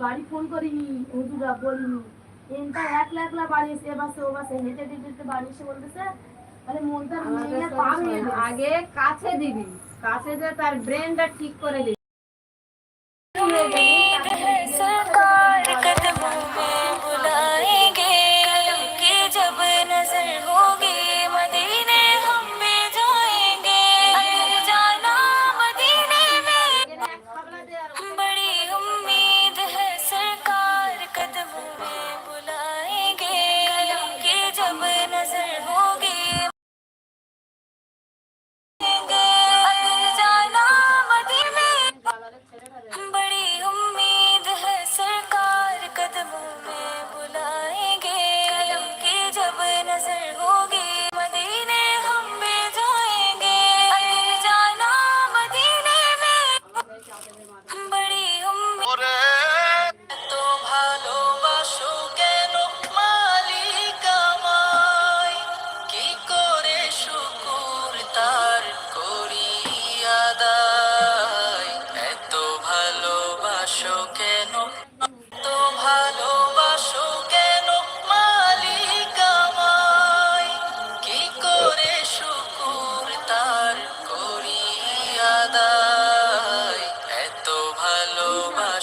বাড়ি ফোন করিনি হুজুরা বলিনি। এনটা একলা একলা বাড়ি এসে বাসে ও বাসে হেঁটে দিতে বাড়ি এসে বলতেছে আরে মনটা আগে কাছে দিবি কাছে যে তার ব্রেনটা ঠিক করে দিবি।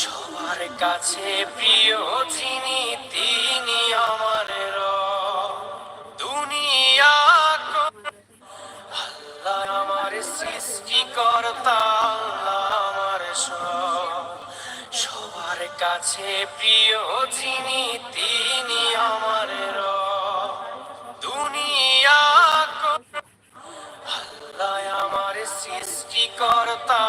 সবার কাছে প্রিয় চিনি তিনি আমার র দুনিয়া আল্লাহ আমার সৃষ্টি কর্তা আমার কাছে প্রিয় যিনি তিনি আমার দুনিয়া আল্লাহ আমার সৃষ্টিকর্তা।